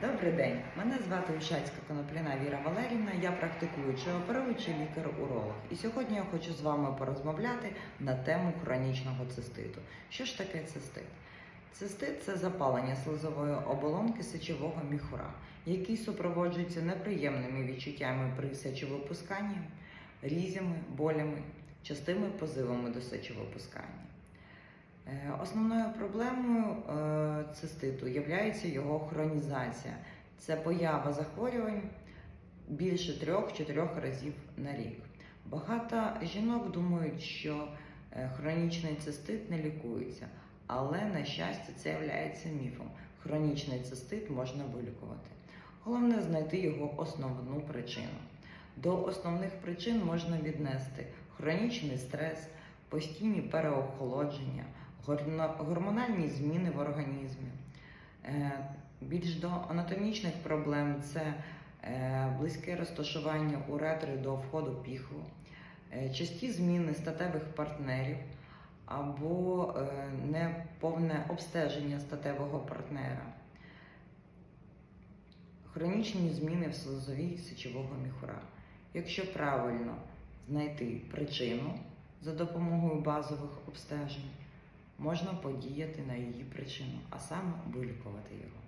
Добрий день, мене звати Ушацька Конопляна Віра Валерівна. Я практикуючий оперуючий лікар-уролог. І сьогодні я хочу з вами порозмовляти на тему хронічного циститу. Що ж таке цистит? Цистит це запалення слизової оболонки сечового міхура, який супроводжується неприємними відчуттями при сечовипусканні, різями, болями, частими позивами до сечовипускання. Е, Основною проблемою е, циститу є його хронізація. Це поява захворювань більше трьох-чотирьох разів на рік. Багато жінок думають, що е, хронічний цистит не лікується, але на щастя це є міфом. Хронічний цистит можна вилікувати. Головне знайти його основну причину. До основних причин можна віднести хронічний стрес, постійні переохолодження, гормональні зміни в організмі. Е, Більш до анатомічних проблем це е, близьке розташування уретри до входу піхву, е, часті зміни статевих партнерів або неповне обстеження статевого партнера, хронічні зміни в слизовій сечового міхура. Якщо правильно знайти причину за допомогою базових обстежень, можна подіяти на її причину, а саме вилікувати його.